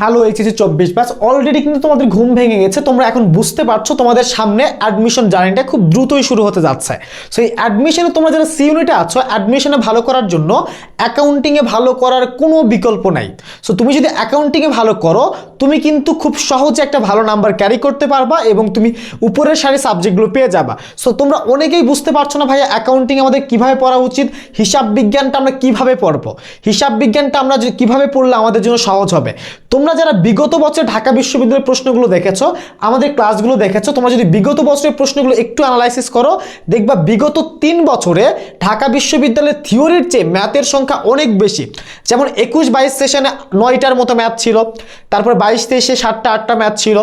Hello HSC চব্বিশ ব্যাস already কিন্তু তোমাদের ঘুম ভেঙে গেছে, তোমরা এখন বুঝতে পারছ তোমাদের সামনে অ্যাডমিশন জার্নিটা খুব দ্রুতই শুরু হতে যাচ্ছে। সো এই অ্যাডমিশনে তোমরা যারা সি ইউনিটে আছো অ্যাডমিশনে ভালো করার জন্য অ্যাকাউন্টিংয়ে ভালো করার কোনো বিকল্প নাই। সো তুমি যদি অ্যাকাউন্টিংয়ে ভালো করো তুমি কিন্তু খুব সহজে একটা ভালো নাম্বার ক্যারি করতে পারবা এবং তুমি উপরের সারি সাবজেক্টগুলো পেয়ে যাবা। সো তোমরা অনেকেই বুঝতে পারছ না ভাইয়া অ্যাকাউন্টিং আমাদের কীভাবে পড়া উচিত, হিসাব বিজ্ঞানটা আমরা কীভাবে পড়ব। হিসাব বিজ্ঞানটা আমরা কীভাবে পড়লে আমাদের জন্য সহজ হবে। তোমরা যারা বিগত বছর ঢাকা বিশ্ববিদ্যালয়ের প্রশ্নগুলো দেখেছ, আমাদের ক্লাসগুলো দেখেছ, তোমরা যদি বিগত বছরের প্রশ্নগুলো একটু অ্যানালাইসিস করো, দেখবা বিগত তিন বছরে ঢাকা বিশ্ববিদ্যালয়ের থিওরির চেয়ে ম্যাথের সংখ্যা অনেক বেশি। যেমন একুশ বাইশ সেশনে নয়টার মতো ম্যাথ ছিল, তারপর বাইশ, তেইশে সাতটা, আটটা ম্যাথ ছিল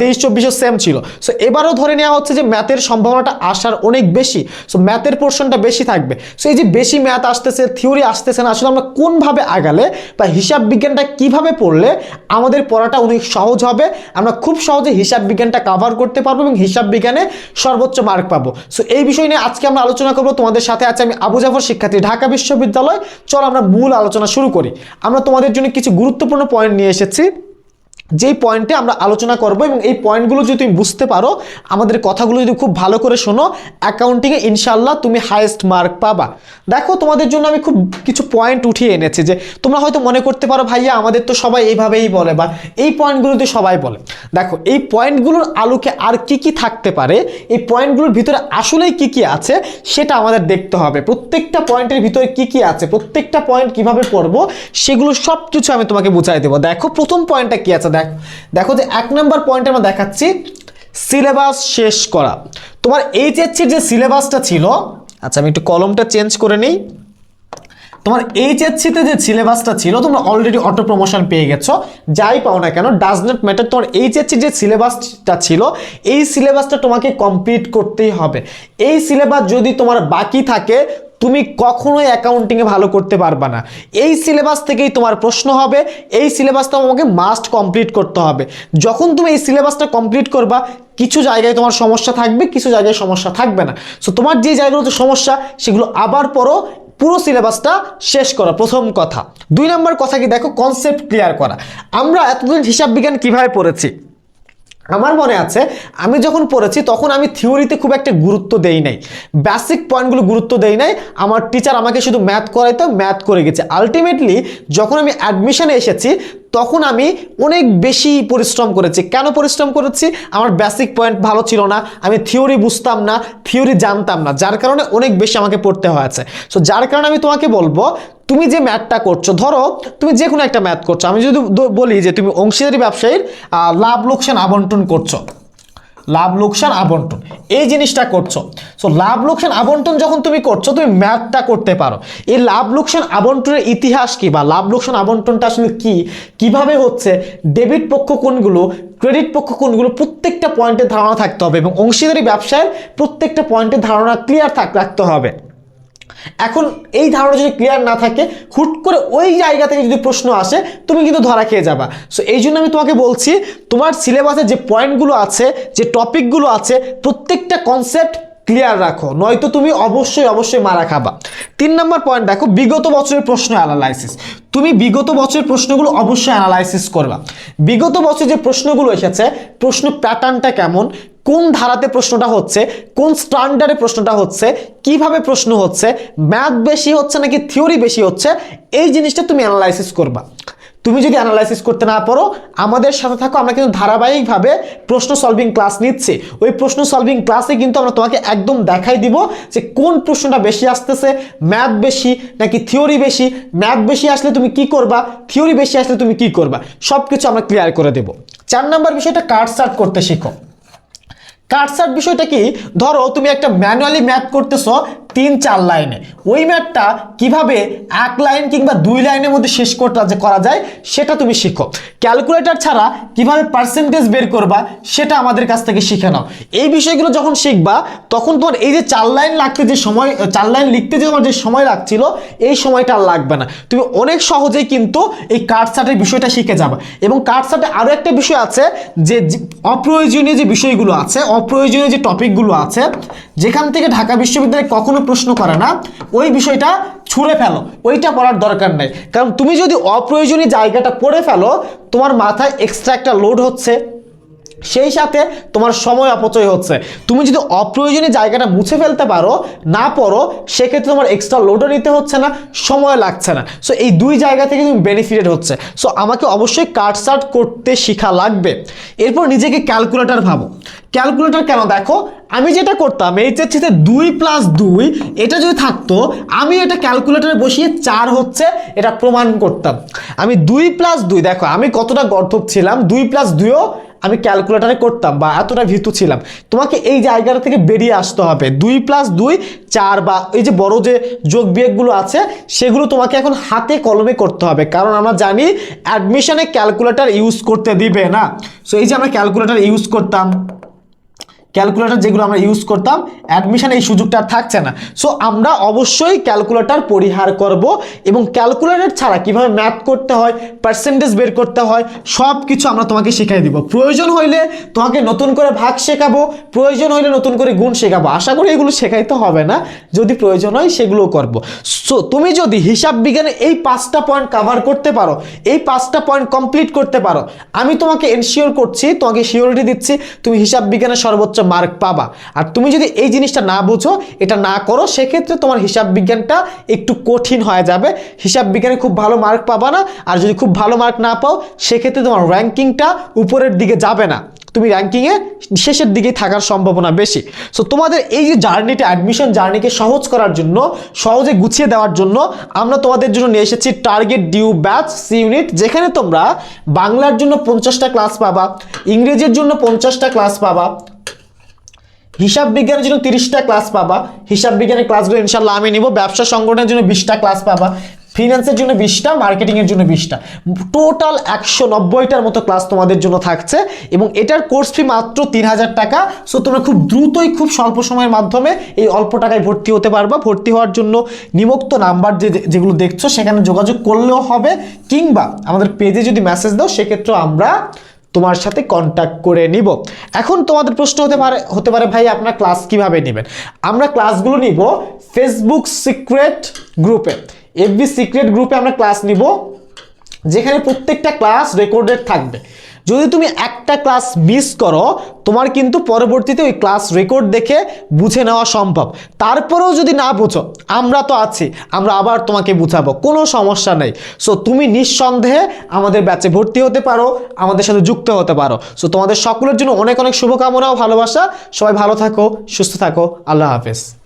তেইশ চব্বিশও সেম ছিল। সো এবারও ধরে নেওয়া হচ্ছে যে ম্যাথের সম্ভাবনাটা আসার অনেক বেশি। সো ম্যাথের পোর্শনটা বেশি থাকবে। সো এই যে বেশি ম্যাথ আসতেছে থিওরি আসতেছে না, আসলে আমরা কোনভাবে আগালে বা হিসাব বিজ্ঞানটা কীভাবে পড়লে আমাদের পড়াটা অনেক সহজ হবে, আমরা খুব সহজে হিসাব বিজ্ঞানটা কাভার করতে পারব এবং হিসাব বিজ্ঞানে সর্বোচ্চ মার্ক পাবো। সো এই বিষয় নিয়ে আজকে আমরা আলোচনা করব। তোমাদের সাথে আছে আমি আবু জাফর, শিক্ষার্থী, ঢাকা বিশ্ববিদ্যালয়। চলো আমরা মূল আলোচনা শুরু করি। আমরা তোমাদের জন্য কিছু গুরুত্বপূর্ণ পয়েন্ট নিয়ে এসেছি। যেই পয়েন্টে আমরা আলোচনা করব এবং এই পয়েন্টগুলো যদি তুমি বুঝতে পারো, আমাদের কথাগুলো যদি খুব ভালো করে শোনো অ্যাকাউন্টিংয়ে ইনশাল্লাহ তুমি হাইয়েস্ট মার্ক পাবা। দেখো, তোমাদের জন্য আমি খুব কিছু পয়েন্ট উঠিয়ে এনেছি যে, তোমরা হয়তো মনে করতে পারো, ভাইয়া, আমাদের তো সবাই এইভাবেই বলে বা এই পয়েন্টগুলো পয়েন্টগুলোতে সবাই বলে। দেখো, এই পয়েন্টগুলোর আলোকে আর কি কি থাকতে পারে, এই পয়েন্টগুলোর ভিতরে আসলেই কি কি আছে, সেটা আমাদের দেখতে হবে। প্রত্যেকটা পয়েন্টের ভিতরে কি কি আছে, প্রত্যেকটা পয়েন্ট কীভাবে পড়ব, সেগুলো সব কিছু আমি তোমাকে বুঝাই দেবো। দেখো, প্রথম পয়েন্টটা কি আছে? দেখো দেখো যে এক নম্বর পয়েন্ট আমরা দেখাচ্ছি সিলেবাস শেষ করা। তোমার এইচএসসির যে সিলেবাসটা ছিল আচ্ছা আমি একটু কলমটা চেঞ্জ করে নিই। তোমার এইচএসসিতে যে সিলেবাসটা ছিল, তোমরা অলরেডি অটো প্রমোশন পেয়ে গেছো। যাই পাও না কেন ডাজ নট ম্যাটার তোমার এইচএসসি যে সিলেবাসটা ছিল, এই সিলেবাসটা তোমাকে কমপ্লিট করতেই হবে। এই সিলেবাস যদি তোমার বাকি থাকে তুমি কখনোই অ্যাকাউন্টিংয়ে ভালো করতে পারবা না। এই সিলেবাস থেকেই তোমার প্রশ্ন হবে, এই সিলেবাসটা তোমাকে মাস্ট কমপ্লিট করতে হবে। যখন তুমি এই সিলেবাসটা কমপ্লিট করবা, কিছু জায়গায় তোমার সমস্যা থাকবে, কিছু জায়গায় সমস্যা থাকবে না। সো তোমার যে জায়গাগুলোতে সমস্যা, সেগুলো আবার পরও পুরো সিলেবাসটা শেষ করা, প্রথম কথা। দুই নম্বর কথা কি, দেখো কনসেপ্ট ক্লিয়ার করা। আমরা এতদিন হিসাব বিজ্ঞান কীভাবে পড়েছি? আমার মনে আছে, আমি যখন পড়েছি তখন আমি থিওরিতে খুব একটা গুরুত্ব দেই নাই। বেসিক পয়েন্টগুলো গুরুত্ব দেই নাই, আমার টিচার আমাকে শুধু ম্যাথ করাইতো ম্যাথ করে গেছে। আলটিমেটলি যখন আমি অ্যাডমিশনে এসেছি, তখন আমি অনেক বেশি পরিশ্রম করেছি। কেন পরিশ্রম করেছি? আমার বেসিক পয়েন্ট ভালো ছিল না, আমি থিওরি বুঝতাম না, থিওরি জানতাম না, যার কারণে অনেক বেশি আমাকে পড়তে হয়েছে। সো যার কারণে আমি তোমাকে বলব তুমি যে ম্যাথটা করছ, ধরো তুমি যে কোনো একটা ম্যাথ করছ, আমি যদি বলি যে তুমি অংশীদারি ব্যবসায়ীর লাভ লোকসান আবন্টন করছ। লাভ লোকসান আবন্টন, এই জিনিসটা করছ। সো লাভ লোকসান আবন্টন যখন তুমি করছ, তুমি ম্যাথটা করতে পারো। এই লাভ লোকসান আবন্টনের ইতিহাস কি বা লাভ লোকসান আবন্টনটা আসলে কি? কীভাবে হচ্ছে? ডেবিট পক্ষ কোনগুলো? ক্রেডিট পক্ষ কোনগুলো? প্রত্যেকটা পয়েন্টের ধারণা থাকতে হবে এবং অংশীদারি ব্যবসায়ের প্রত্যেকটা পয়েন্টের ধারণা ক্লিয়ার থাক, রাখতে হবে। এখন এই ধারণা যদি ক্লিয়ার না থাকে, হুট করে ওই জায়গা থেকে যদি প্রশ্ন আসে, তুমি কিন্তু ধরা খেয়ে যাবা। সো এই জন্য আমি তোমাকে বলছি, তোমার সিলেবাসে যে পয়েন্টগুলো আছে, যে টপিকগুলো আছে, প্রত্যেকটা কনসেপ্ট ক্লিয়ার রাখো, নয়তো তুমি অবশ্যই অবশ্যই মারা খাবা। তিন নম্বর পয়েন্ট দেখো, বিগত বছরের প্রশ্ন অ্যানালাইসিস তুমি বিগত বছরের প্রশ্নগুলো অবশ্যই অ্যানালাইসিস করবা। বিগত বছর যে প্রশ্নগুলো এসেছে, প্রশ্ন প্যাটার্নটা কেমন? কোন ধারাতে প্রশ্নটা হচ্ছে, কোন স্ট্যান্ডার্ডে প্রশ্নটা হচ্ছে, কীভাবে প্রশ্ন হচ্ছে ম্যাথ বেশি হচ্ছে নাকি থিওরি বেশি হচ্ছে, এই জিনিসটা তুমি অ্যানালাইসিস করবা। তুমি যদি অ্যানালাইসিস করতে না পারো, আমাদের সাথে থাকো, আমরা কিন্তু ধারাবাহিকভাবে প্রশ্ন সলভিং ক্লাস নিচ্ছি। ওই প্রশ্ন সলভিং ক্লাসে কিন্তু আমরা তোমাকে একদম দেখাই দিব যে কোন প্রশ্নটা বেশি আসতেছে ম্যাথ বেশি নাকি থিওরি বেশি। ম্যাথ বেশি আসলে তুমি কি করবা থিওরি বেশি আসলে তুমি কি করবা সব কিছু আমরা ক্লিয়ার করে দেব। চার নাম্বার বিষয়টা কার্ড সার্ট করতে শিখো। কাটসাট বিষয়টা কি? ধরো তুমি একটা ম্যানুয়ালি ম্যাথ করতেছো তিন, চার লাইনে। ওই ম্যাথটা কীভাবে এক লাইন কিংবা দুই লাইনের মধ্যে শেষ করতে যে করা যায়, সেটা তুমি শিখো। ক্যালকুলেটর ছাড়া কীভাবে পার্সেন্টেজ বের করবা, সেটা আমাদের কাছ থেকে শিখে নাও। এই বিষয়গুলো যখন শিখবা, তখন তোমার এই যে চার লাইন লাগতে যে সময়, চার লাইন লিখতে যে তোমার যে সময় লাগছিল, এই সময়টা আর লাগবে না। তুমি অনেক সহজেই কিন্তু এই কাটসাটের বিষয়টা শিখে যাবে। এবং কাটসাটে আরও একটা বিষয় আছে যে অপ্রয়োজনীয় যে বিষয়গুলো আছে, অপ্রয়োজনীয় যে টপিকগুলো আছে যেখান থেকে ঢাকা বিশ্ববিদ্যালয় কখনো প্রশ্ন করে না, ওই বিষয়টা ছুঁড়ে ফেলো। ওইটা পড়ার দরকার নেই। কারণ তুমি যদি অপ্রয়োজনীয় জায়গাটা পড়ে ফেলো, তোমার মাথায় এক্সট্রা একটা লোড হচ্ছে। সেই সাথে তোমার সময় অপচয় হচ্ছে। তুমি যদি অপ্রয়োজনীয় জায়গাটা মুছে ফেলতে পারো, না পড়ো, সেক্ষেত্রে তোমার এক্সট্রা লোডও নিতে হচ্ছে না, সময় লাগছে না। সো এই দুই জায়গা থেকে তুমি বেনিফিটেড হচ্ছে। সো আমাকে অবশ্যই কাটসার্ট করতে শেখা লাগবে। এরপর নিজেকে ক্যালকুলেটার ভাবো। ক্যালকুলেটর কেন? দেখো, আমি যেটা করতাম এই এইচএসসিতে দুই প্লাস দুই, এটা যদি থাকতো, আমি এটা ক্যালকুলেটরে বসিয়ে চার হচ্ছে, এটা প্রমাণ করতাম। আমি দুই প্লাস দুই, দেখো, আমি কতটা গর্ধব ছিলাম, দুই প্লাস দুইও আমি ক্যালকুলেটারে করতাম বা এতটা ভীতু ছিলাম। তোমাকে এই জায়গাটা থেকে বেরিয়ে আসতে হবে। দুই প্লাস দুই, চার বা এই যে বড় যে যোগ বিয়োগগুলো আছে, সেগুলো তোমাকে এখন হাতে কলমে করতে হবে। কারণ আমরা জানি অ্যাডমিশনে ক্যালকুলেটার ইউজ করতে দিবে না। সো এই যে আমরা ক্যালকুলেটার ইউজ করতাম ক্যালকুলেটর যেগুলো আমরা ইউজ করতাম অ্যাডমিশন এই সুযোগটা থাকছে না। সো আমরা অবশ্যই ক্যালকুলেটর পরিহার করব এবং ক্যালকুলেটর ছাড়া কীভাবে ম্যাথ করতে হয় পার্সেন্টেজ বের করতে হয় সব কিছু আমরা তোমাকে শিখিয়ে দিব। প্রয়োজন হইলে তোমাকে নতুন করে ভাগ শেখাবো, প্রয়োজন হইলে নতুন করে গুণ শেখাবো। আশা করি এগুলো শেখাইতে হবে না, যদি প্রয়োজন হয় সেগুলোও করব। সো তুমি যদি হিসাব বিজ্ঞানে এই পাঁচটা পয়েন্ট কাভার করতে পারো, এই পাঁচটা পয়েন্ট কমপ্লিট করতে পারো, আমি তোমাকে এনশিওর করছি, তোমাকে সিওরিটি দিচ্ছি, তুমি হিসাব বিজ্ঞানে সর্বোচ্চ মার্ক পাবা। আর তুমি যদি এই জিনিসটা না বুঝো, এটা না করো, সেক্ষেত্রে তোমার হিসাব বিজ্ঞানটা একটু কঠিন হয়ে যাবে। হিসাব বিজ্ঞানে খুব ভালো মার্ক পাবা না, আর যদি খুব ভালো মার্ক না পাও, সেক্ষেত্রে তোমার র্যাঙ্কিংটা উপরের দিকে যাবে না। তুমি র্যাঙ্কিংয়ে শেষের দিকেই থাকার সম্ভাবনা বেশি। সো তোমাদের এই যে জার্নিটা অ্যাডমিশন জার্নিকে সহজ করার জন্য, সহজে গুছিয়ে দেওয়ার জন্য, আমরা তোমাদের জন্য নিয়ে এসেছি target DU batch C unit যেখানে তোমরা বাংলার জন্য পঞ্চাশটা ক্লাস পাবা, ইংরেজির জন্য পঞ্চাশটা ক্লাস পাবা হিসাব বিজ্ঞানের জন্য তিরিশটা ক্লাস পাবা। হিসাব বিজ্ঞানের ক্লাসগুলো ইনশাল্লাহ আমি নিব। ব্যবসা সংগঠনের জন্য বিশটা ক্লাস পাবা। ফিনান্সের জন্য বিশটা মার্কেটিংয়ের জন্য বিশটা। টোটাল একশো নব্বইটার মতো ক্লাস তোমাদের জন্য থাকছে এবং এটার কোর্স ফি মাত্র তিন হাজার টাকা। সো তোমরা খুব দ্রুতই খুব স্বল্প সময়ের মাধ্যমে এই অল্প টাকায় ভর্তি হতে পারবা। ভর্তি হওয়ার জন্য নিমুক্ত নাম্বার যে যেগুলো দেখছ, সেখানে যোগাযোগ করলেও হবে। কিংবা আমাদের পেজে যদি মেসেজ দাও, সেক্ষেত্রেও আমরা তোমার সাথে কন্ট্যাক্ট করে নিব। এখন তোমাদের প্রশ্ন হতে পারে হতে পারে ভাই, আপনার ক্লাস কীভাবে নেবেন? আমরা ক্লাসগুলো নিব ফেসবুক সিক্রেট গ্রুপে এফবি সিক্রেট গ্রুপে আমরা ক্লাস নিব, যেখানে প্রত্যেকটা ক্লাস রেকর্ডেড থাকবে। যদি তুমি একটা ক্লাস মিস করো, তোমার কিন্তু পরবর্তীতে ওই ক্লাস রেকর্ড দেখে বুঝে নেওয়া সম্ভব। তারপরেও যদি না বুঝো, আমরা তো আছি, আমরা আবার তোমাকে বুঝাবো, কোনো সমস্যা নেই। সো তুমি নিঃসন্দেহে আমাদের ব্যাচে ভর্তি হতে পারো, আমাদের সাথে যুক্ত হতে পারো। সো তোমাদের সকলের জন্য অনেক অনেক শুভকামনা ও ভালোবাসা। সবাই ভালো থাকো, সুস্থ থাকো। আল্লাহ হাফেজ।